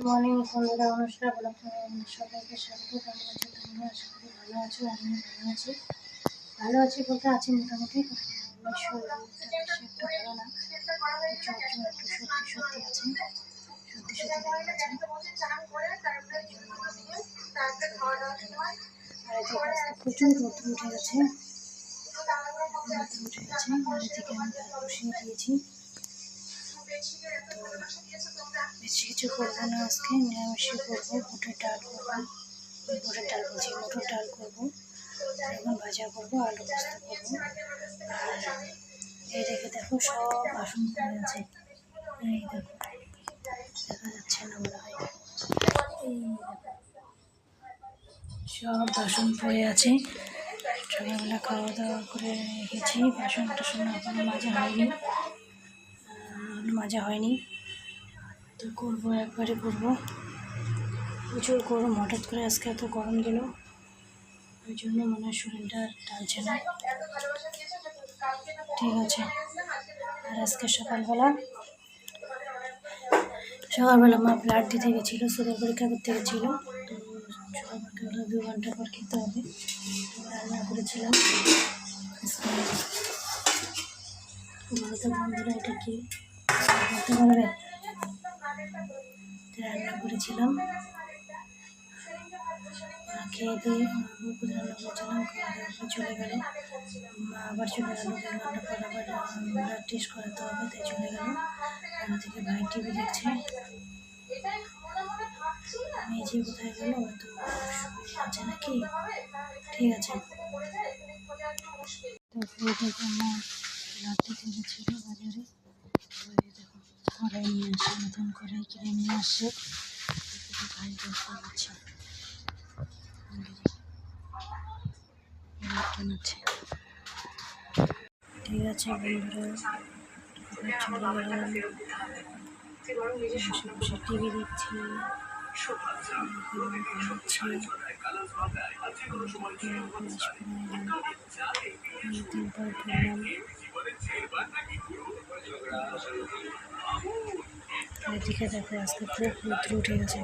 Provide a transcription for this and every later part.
Good morning বন্ধুরা অনুষ্ঠান blog সবাইকে স্বাগত। কেমন আছো তোমরা? আশা করি ভালো আছো, আমিও ভালো আছি। ভালো আছি বলতে আছি মোটামুটি একটা ভালো না একটু সত্যি সত্যি আছে। সত্যি সত্যি আজকে প্রচুর রোদ্র উঠে গেছে। রোদ্র উঠে গেছে। এদিকে আমি বসিয়ে দিয়েছি। বেশি কিছু করব না আজকে, নিরামিষই করব বুটের ডাল করব বুটের ডাল বলছি মটর ডাল করব এখন ভাজা করব, আলু পোস্ত করব। আর এই রেখে দেখো সব বাসন পড়ে আছে। এই দেখো, দেখা যাচ্ছে না মনে হয়। সব বাসন পড়ে আছে। সকালবেলা খাওয়া দাওয়া করে রেখেছি বাসন টাসন এখনও মাজা হয়নি। মাজা হয়নি। তো করব, একবারে করব। প্রচুর গরম, হঠাৎ করে আজকে এত গরম দিল। ওই জন্য মনে হয় শরীরটা টানছে না। ঠিক আছে। আর আজকে সকালবেলা সকালবেলা মা ব্লাড দিতে গেছিল, সুগার পরীক্ষা করতে গেছিল। তো পরীক্ষা দু ঘণ্টা পর খেতে হবে। রান্না করেছিলাম। বলতে বন্ধুরা, এটা কি? বলতে পারবে রান্না করেছিলাম। খেয়ে দিয়ে বুকুর রান্না করেছিলাম খাওয়া দাওয়া চলে গেল। মা আবার চলে গেল দেড় ঘণ্টা পর আবার ব্লাড টেস্ট করাতে হবে, তাই চলে গেল। আর থেকে ভাই টিভি দেখছে। মেয়ে কোথায় গেল তো আছে নাকি? ঠিক আছে। তারপরে আমার ব্লাড দিতে গেছিল কড়াই নিয়ে আসে, নতুন কড়াই কিনে নিয়ে আসে। আছে ঠিক আছে বন্ধুরা বসে টিভি দেখছি এদিকে দেখো আজকে পুরো রৌদ্র উঠে গেছে।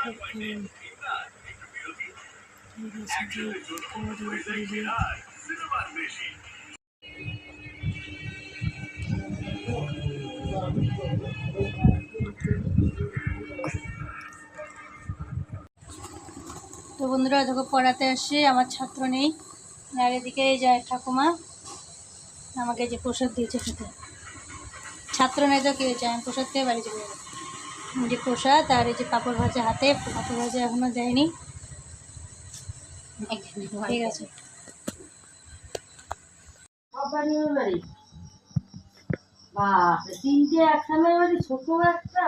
খুব তো বন্ধুরা, দেখো পড়াতে আসছে, আমার ছাত্র নেই। আর এদিকে এই যায় ঠাকুমা। আমাকে যে প্রসাদ দিয়েছে খেতে। ছাত্র নেই তো কি হয়েছে? আমি প্রসাদ খেয়ে বাড়ি চলে যাব যে প্রসাদ আর এই যে পাপড় ভাজা হাতে, পাপড় ভাজা এখনও দেয়নি। ঠিক আছে। বাপরে, তিনটে একসাথে বাড়ি, ছোট একটা।